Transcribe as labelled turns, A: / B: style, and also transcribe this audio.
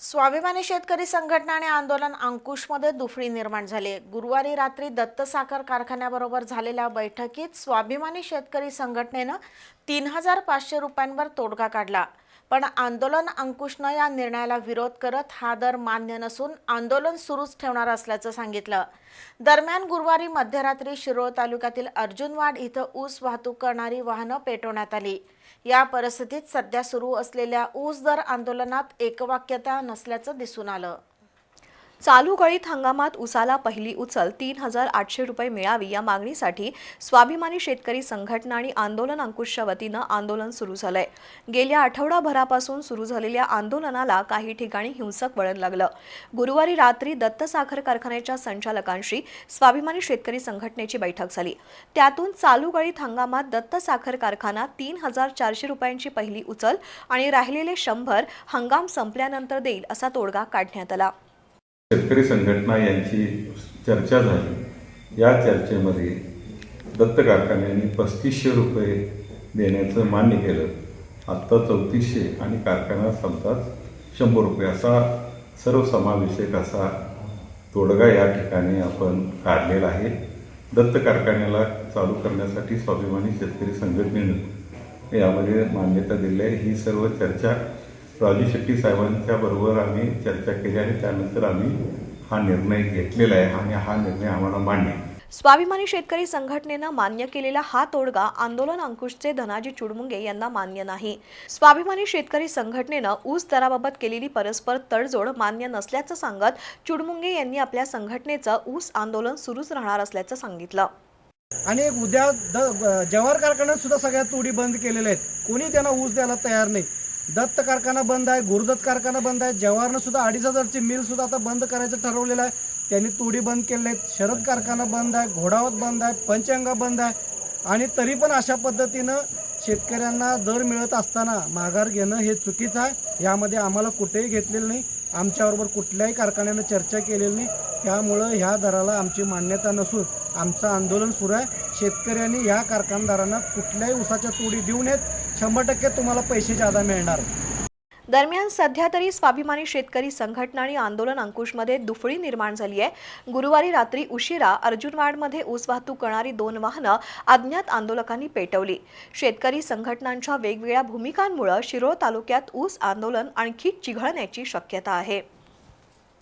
A: स्वाभिमानी शेतकरी संघटना आणि आंदोलन अंकुशमध्ये दुफळी निर्माण झाली. गुरुवारी रात्री दत्त साखर कारखान्याबरोबर झालेल्या बैठकीत स्वाभिमानी शेतकरी संघटनेनं तीन हजार पाचशे रुपयांवर तोडगा काढला. पण आंदोलन अंकुशनं या निर्णयाला विरोध करत हा दर मान्य नसून आंदोलन सुरूच ठेवणार असल्याचं सांगितलं. दरम्यान गुरुवारी मध्यरात्री शिरोळ तालुक्यातील अर्जुनवाड इथं ऊस वाहतूक करणारी वाहनं पेटवण्यात आली. या परिस्थितीत सध्या सुरू असलेल्या ऊस दर आंदोलनात एकवाक्यता नसल्याचं दिसून आलं.
B: चालू गळीत हंगामात उसाला पहिली उचल तीन हजार आठशे रुपये मिळावी या मागणीसाठी स्वाभिमानी शेतकरी संघटना आणि आंदोलन अंकुशच्या वतीनं आंदोलन सुरू झालंय. गेल्या आठवडाभरापासून सुरू झालेल्या आंदोलनाला काही ठिकाणी हिंसक वळण लागलं. गुरुवारी रात्री दत्त साखर कारखान्याच्या संचालकांशी स्वाभिमानी शेतकरी संघटनेची बैठक झाली. त्यातून चालू गळीत हंगामात दत्त साखर कारखाना तीन हजार चारशे रुपयांची पहिली उचल आणि राहिलेले शंभर हंगाम संपल्यानंतर देईल असा तोडगा काढण्यात आला.
C: शेतकरी संघटना यांची चर्चा झाली. या चर्चेमध्ये दत्त कारखान्यांनी पस्तीसशे रुपये देण्याचं मान्य केलं. आत्ता चौतीसशे आणि कारखाना संपताच शंभर रुपये. असा सर्वसमावेशक असा तोडगा या ठिकाणी आपण काढलेला आहे. दत्त कारखान्याला चालू करण्यासाठी स्वाभिमानी शेतकरी संघटनेनं यामध्ये मान्यता दिली आहे. ही सर्व चर्चा राजू शेट्टी साहेबांच्या बरोबर आम्ही चर्चा केली आणि त्यानंतर आम्ही हा निर्णय घेतलेला आहे आणि हा निर्णय आम्हाला मान्य आहे.
B: स्वाभिमानी शेतकरी संघटनेनं मान्य केलेला हा तोडगा आंदोलन अंकुशचे धनाजी चुडमुंगे यांना मान्य नाही. स्वाभिमानी शेतकरी संघटनेनं ऊस दराबाबत केलेली परस्पर तडजोड मान्य नसल्याचं सांगत चुडमुंगे यांनी आपल्या संघटनेचं ऊस आंदोलन सुरूच राहणार असल्याचं सांगितलं.
D: आणि उद्या जवाहर कारखान्यात सुद्धा सगळ्या तोडी बंद केलेल्या आहेत. कोणी त्यांना ऊस द्यायला तयार नाही. दत्त कारखाना बंद आहे गुरुदत्त कारखाना बंद आहे जवाहरनं सुद्धा अडीच हजारची मिल सुद्धा आता बंद करायचं ठरवलेलं आहे. त्यांनी तोडी बंद केलेल्या आहेत शरद कारखाना बंद आहे घोडावत बंद आहे पंचगंगा बंद आहे. आणि तरी पण अशा पद्धतीनं शेतकऱ्यांना दर मिळत असताना माघार घेणं हे चुकीचं आहे. यामध्ये आम्हाला कुठेही घेतलेलं नाही. आमच्याबरोबर कुठल्याही कारखान्यानं चर्चा केलेली नाही. त्यामुळं ह्या दराला आमची मान्यता नसून आमचं आंदोलन सुरू आहे. शेतकऱ्यांनी ह्या कारखानदारांना कुठल्याही उसाच्या तोडी देऊ नयेत. शंभर टक्के तुम्हाला पैसे जादा मिळणार.
B: दरम्यान सध्या तरी स्वाभिमानी शेतकरी संघटना आणि आंदोलन अंकुशमध्ये दुफळी निर्माण झाली आहे. गुरुवारी रात्री उशिरा अर्जुनवाडमध्ये ऊस वाहतूक करणारी दोन वाहनं अज्ञात आंदोलकांनी पेटवली. शेतकरी संघटनांच्या वेगवेगळ्या भूमिकांमुळे शिरोळ तालुक्यात ऊस आंदोलन आणखी चिघळण्याची शक्यता आहे.